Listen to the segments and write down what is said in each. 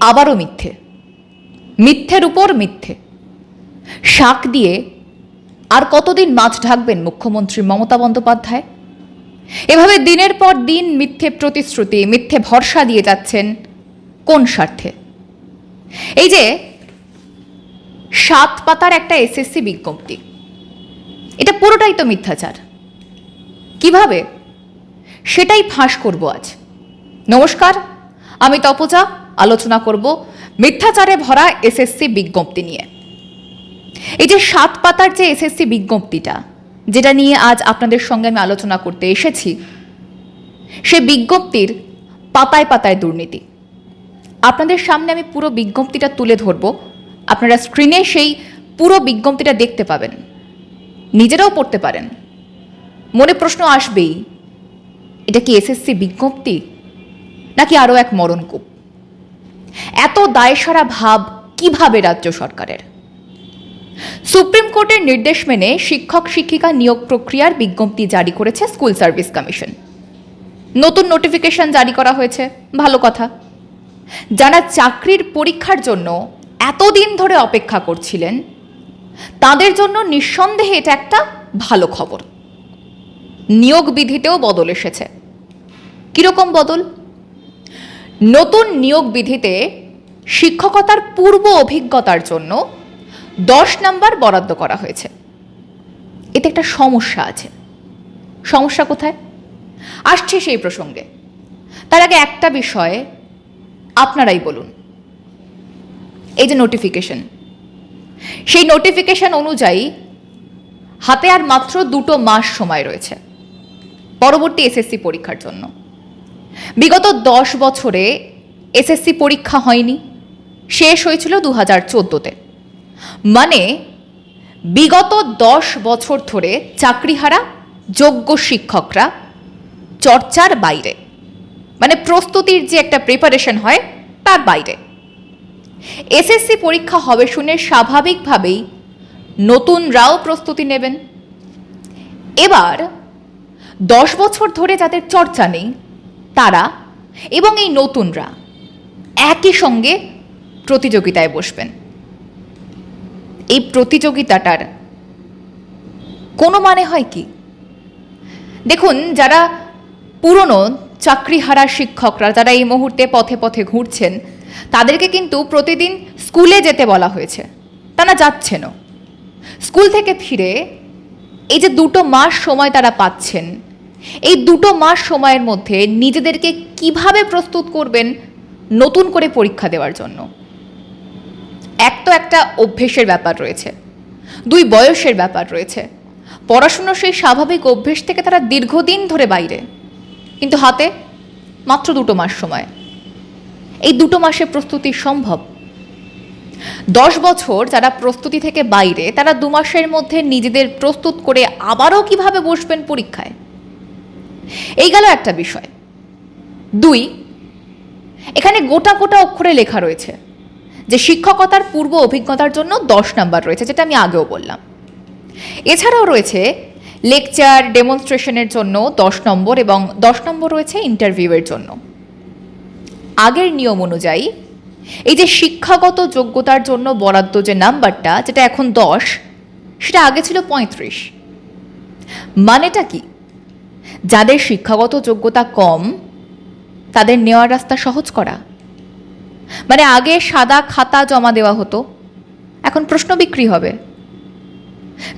আবারও মিথ্যে। মিথ্যের উপর মিথ্যে। শাক দিয়ে আর কতদিন মাছ ঢাকবেন মুখ্যমন্ত্রী মমতা বন্দ্যোপাধ্যায়? এভাবে দিনের পর দিন মিথ্যে প্রতিশ্রুতি, মিথ্যে ভরসা দিয়ে যাচ্ছেন কোন স্বার্থে? এই যে সাত পাতার একটা এসএসসি বিজ্ঞপ্তি, এটা পুরোটাই তো মিথ্যাচার। কীভাবে? সেটাই ফাঁস করব আজ। নমস্কার, আমি তপজা। আলোচনা করব মিথ্যাচারে ভরা এসএসসি বিজ্ঞপ্তি নিয়ে। এই যে সাত পাতার যে এসএসসি বিজ্ঞপ্তিটা, যেটা নিয়ে আজ আপনাদের সঙ্গে আমি আলোচনা করতে এসেছি, সে বিজ্ঞপ্তির পাতায় পাতায় দুর্নীতি। আপনাদের সামনে আমি পুরো বিজ্ঞপ্তিটা তুলে ধরব। আপনারা স্ক্রিনে সেই পুরো বিজ্ঞপ্তিটা দেখতে পাবেন। নিজেরাও পড়তে পারেন। মনে প্রশ্ন আসবেই, এটা কি এসএসসি বিজ্ঞপ্তি নাকি আরও এক মরণকূপ? এত দায়সারা ভাব কীভাবে রাজ্য সরকারের? সুপ্রিম কোর্টের নির্দেশ মেনে শিক্ষক শিক্ষিকা নিয়োগ প্রক্রিয়ার বিজ্ঞপ্তি জারি করেছে স্কুল সার্ভিস কমিশন। নতুন নোটিফিকেশন জারি করা হয়েছে। ভালো কথা। যারা চাকরির পরীক্ষার জন্য এতদিন ধরে অপেক্ষা করছিলেন, তাদের জন্য নিঃসন্দেহে এটা একটা ভালো খবর। নিয়োগ বিধিতেও বদল এসেছে। কীরকম বদল? নতুন নিয়োগ বিধিতে শিক্ষকতার পূর্ব অভিজ্ঞতার জন্য দশ নাম্বার বরাদ্দ করা হয়েছে। এতে একটা সমস্যা আছে। সমস্যা কোথায়? আসছে সেই প্রসঙ্গে। তার আগে একটা বিষয়ে আপনারাই বলুন। এই যে নোটিফিকেশন সেই নোটিফিকেশন অনুযায়ী হাতে আর মাত্র দুটো মাস সময় রয়েছে। পরবর্তী এসএসসি পরীক্ষার জন্য। বিগত দশ বছরে এসএসসি পরীক্ষা হয়নি, শেষ হয়েছিল দু হাজার চোদ্দোতে। মানে বিগত দশ বছর ধরে চাকরিহারা, যোগ্য শিক্ষকরা চর্চার বাইরে। মানে প্রস্তুতির যে একটা প্রিপারেশন হয়, তার বাইরে। এসএসসি পরীক্ষা হবে শুনে স্বাভাবিকভাবেই নতুনরাও প্রস্তুতি নেবেন। এবার দশ বছর ধরে যাদের চর্চা নেই তারা এবং এই নতুনরা একই সঙ্গে প্রতিযোগিতায় বসবেন। এই প্রতিযোগিতাটার কোনো মানে হয় কি? দেখুন, যারা পুরনো চাকরিহারা শিক্ষকরা, যারা এই মুহূর্তে পথে পথে ঘুরছেন, তাদেরকে কিন্তু প্রতিদিন স্কুলে যেতে বলা হয়েছে। তারা যাচ্ছেনও। স্কুল থেকে ফিরে এই যে দুটো মাস সময় তারা পাচ্ছেন এই দুটো মাস সময়ের মধ্যে নিজেদেরকে কীভাবে প্রস্তুত করবেন নতুন করে পরীক্ষা দেওয়ার জন্য? এক তো একটা অভ্যেসের ব্যাপার রয়েছে, দুই বয়সের ব্যাপার রয়েছে। পড়াশুনোর সেই স্বাভাবিক অভ্যেস থেকে তারা দীর্ঘদিন ধরে বাইরে। কিন্তু হাতে মাত্র দুটো মাস সময়। এই দুটো মাসে প্রস্তুতি সম্ভব? দশ বছর যারা প্রস্তুতি থেকে বাইরে, তারা দু মাসের মধ্যে নিজেদের প্রস্তুত করে আবারও কীভাবে বসবেন পরীক্ষায়? এই গেল একটা বিষয়। দুই, এখানে গোটা গোটা অক্ষরে লেখা রয়েছে যে শিক্ষকতার পূর্ব অভিজ্ঞতার জন্য দশ নাম্বার রয়েছে, যেটা আমি আগেও বললাম। এছাড়াও রয়েছে লেকচার ডেমনস্ট্রেশনের জন্য দশ নম্বর এবং দশ নম্বর রয়েছে ইন্টারভিউয়ের জন্য। আগের নিয়ম অনুযায়ী এই যে শিক্ষাগত যোগ্যতার জন্য বরাদ্দ যে নাম্বারটা, যেটা এখন দশ, সেটা আগে ছিল পঁয়ত্রিশ। মানেটা কি? যাদের শিক্ষাগত যোগ্যতা কম, তাদের নেওয়ার রাস্তা সহজ করা। মানে আগে সাদা খাতা জমা দেওয়া হতো, এখন প্রশ্ন বিক্রি হবে।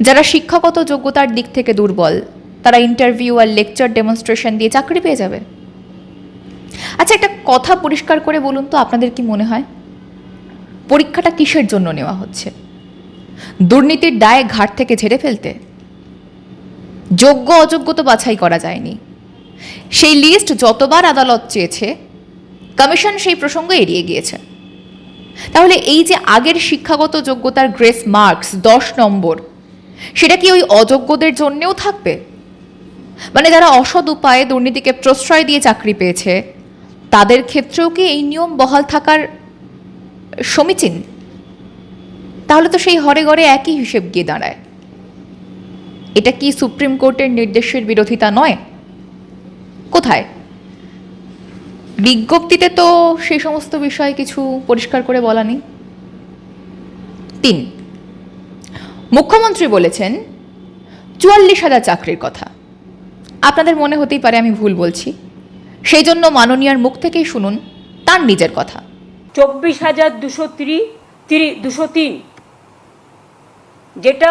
যারা শিক্ষাগত যোগ্যতার দিক থেকে দুর্বল, তারা ইন্টারভিউ আর লেকচার ডেমনস্ট্রেশন দিয়ে চাকরি পেয়ে যাবে। আচ্ছা একটা কথা পরিষ্কার করে বলুন তো, আপনাদের কি মনে হয়? পরীক্ষাটা কিসের জন্য নেওয়া হচ্ছে? দুর্নীতির দায় ঘাট থেকে ঝেড়ে ফেলতে। যোগ্য, অযোগ্য তো বাছাই করা যায়নি। সেই লিস্ট যতবার আদালত চেয়েছে কমিশন সেই প্রসঙ্গ এড়িয়ে গিয়েছে। তাহলে এই যে আগের শিক্ষাগত যোগ্যতার গ্রেস মার্কস দশ নম্বর, সেটা কি ওই অযোগ্যদের জন্যেও থাকবে? মানে যারা অসৎ উপায়ে দুর্নীতিকে প্রশ্রয় দিয়ে চাকরি পেয়েছে, তাদের ক্ষেত্রেও কি এই নিয়ম বহাল থাকার সমীচীন? তাহলে তো সেই হরে ঘরে একই হিসেব গিয়ে দাঁড়ায়। এটা কি সুপ্রিম কোর্টের নির্দেশের বিরোধিতা নয়? কোথায়? বিজ্ঞপ্তিতে তো সেই সমস্ত বিষয়ে কিছু পরিষ্কার করে বলা নেই। তিন, মুখ্যমন্ত্রী বলেছেন চুয়াল্লিশ হাজার চাকরির কথা। আপনাদের মনে হতেই পারে আমি ভুল বলছি। সেই জন্য মাননীয়ার মুখ থেকেই শুনুন তার নিজের কথা। চব্বিশ হাজার দুশো তিরি তিরি, দুশো তিন, যেটা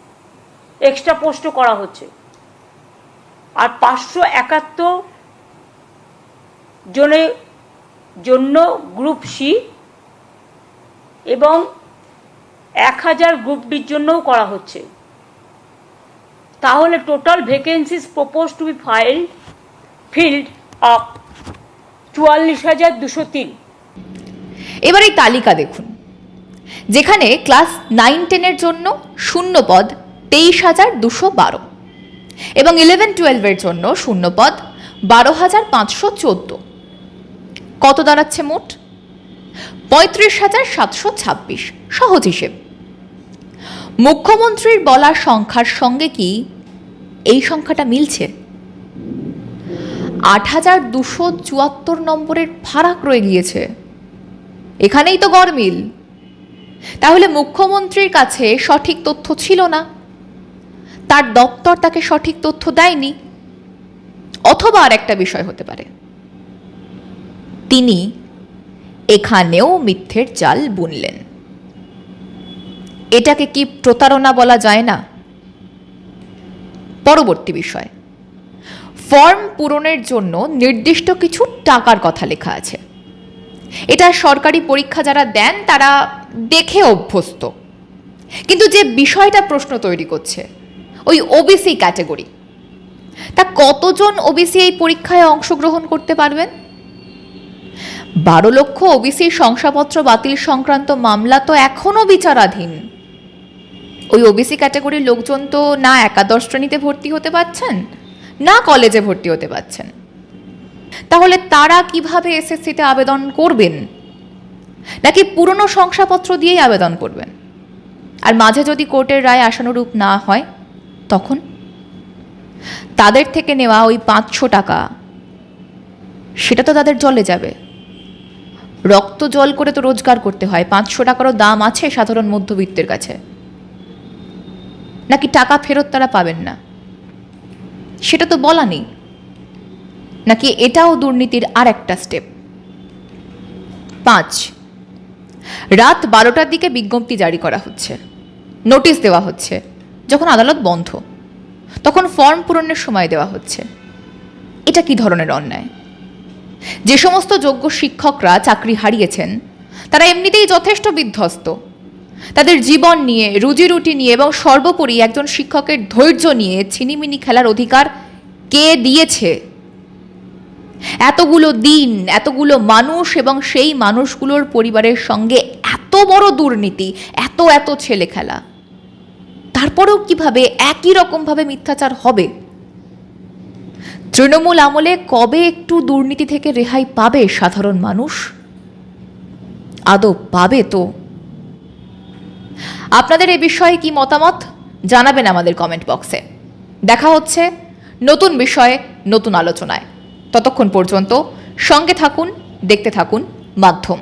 এক্সট্রা পোস্টও করা হচ্ছে। আর পাঁচশো একাত্তর জনের জন্য গ্রুপ সি এবং এক হাজার গ্রুপ ডির জন্যও করা হচ্ছে। তাহলে total vacancies propose to be filled field of চুয়াল্লিশ হাজার দুশো তিন। এবার এই তালিকা দেখুন, যেখানে ক্লাস নাইন টেনের জন্য শূন্য পদ তেইশ হাজার দুশো বারো এবং ইলেভেন টুয়েলভের জন্য শূন্য পদ বারো হাজার পাঁচশো চোদ্দ। কত দাঁড়াচ্ছে মোট? পঁয়ত্রিশ হাজার সাতশো ছাব্বিশ। সহজ হিসেব। মুখ্যমন্ত্রীর বলা সংখ্যার সঙ্গে কি এই সংখ্যাটা মিলছে? আট হাজার দুশো চুয়াত্তর নম্বরের ফারাক রয়ে গিয়েছে। এখানেই তো গরমিল তাহলে মুখ্যমন্ত্রীর কাছে সঠিক তথ্য ছিল না। তার দপ্তর তাকে সঠিক তথ্য দেয়নি, অথবা আর একটা বিষয় হতে পারে। তিনি এখানেও মিথ্যের জাল বুনলেন। এটাকে কি প্রতারণা বলা যায় না? পরবর্তী বিষয়। ফর্ম পূরণের জন্য নির্দিষ্ট কিছু টাকার কথা লেখা আছে। এটা সরকারি পরীক্ষা যারা দেন, তারা দেখে অভ্যস্ত। কিন্তু যে বিষয়টা প্রশ্ন তৈরি করছে ওই ওবিসি ক্যাটাগরি তা কতজন ওবিসি এই পরীক্ষায় অংশগ্রহণ করতে পারবেন? বারো লক্ষ ওবিসি শংসাপত্র বাতিল সংক্রান্ত মামলা তো এখনও বিচারাধীন। ওই ওবিসি ক্যাটাগরির লোকজন তো না একাদশ শ্রেণীতে ভর্তি হতে পারছেন, না কলেজে ভর্তি হতে পারছেন। তাহলে তারা কীভাবে এসএসসিতে আবেদন করবেন? নাকি পুরনো শংসাপত্র দিয়েই আবেদন করবেন? আর মাঝে যদি কোর্টের রায় আশানুরূপ না হয় তখন? তাদের থেকে নেওয়া ওই পাঁচশো টাকা, সেটা তো তাদের জলে যাবে। রক্ত জল করে তো রোজগার করতে হয়, পাঁচশো টাকারও দাম আছে সাধারণ মধ্যবিত্তের কাছে। নাকি টাকা ফেরত তারা পাবেন না? সেটা তো বলা নেই। নাকি এটাও দুর্নীতির আর একটা স্টেপ পাঁচ, রাত বারোটার দিকে বিজ্ঞপ্তি জারি করা হচ্ছে। নোটিশ দেওয়া হচ্ছে। যখন আদালত বন্ধ, তখন ফর্ম পূরণের সময় দেওয়া হচ্ছে। এটা কি ধরনের অন্যায়? যে সমস্ত যোগ্য শিক্ষকরা চাকরি হারিয়েছেন, তারা এমনিতেই যথেষ্ট বিধ্বস্ত। তাদের জীবন নিয়ে রুজি রুটি নিয়ে এবং সর্বোপরি একজন শিক্ষকের ধৈর্য নিয়ে ছিনিমিনি খেলার অধিকার কে দিয়েছে? এতগুলো দিন, এতগুলো মানুষ এবং সেই মানুষগুলোর পরিবারের সঙ্গে এত বড় দুর্নীতি, এত এত ছেলে খেলা তারপরেও কীভাবে একই রকমভাবে মিথ্যাচার হবে? তৃণমূল আমলে কবে একটু দুর্নীতি থেকে রেহাই পাবে সাধারণ মানুষ? আদৌ পাবে তো? আপনাদের এ বিষয়ে কি মতামত? জানাবেন আমাদের কমেন্ট বক্সে। দেখা হচ্ছে নতুন বিষয়ে, নতুন আলোচনায়। ততক্ষণ পর্যন্ত সঙ্গে থাকুন, দেখতে থাকুন, মাধ্যম।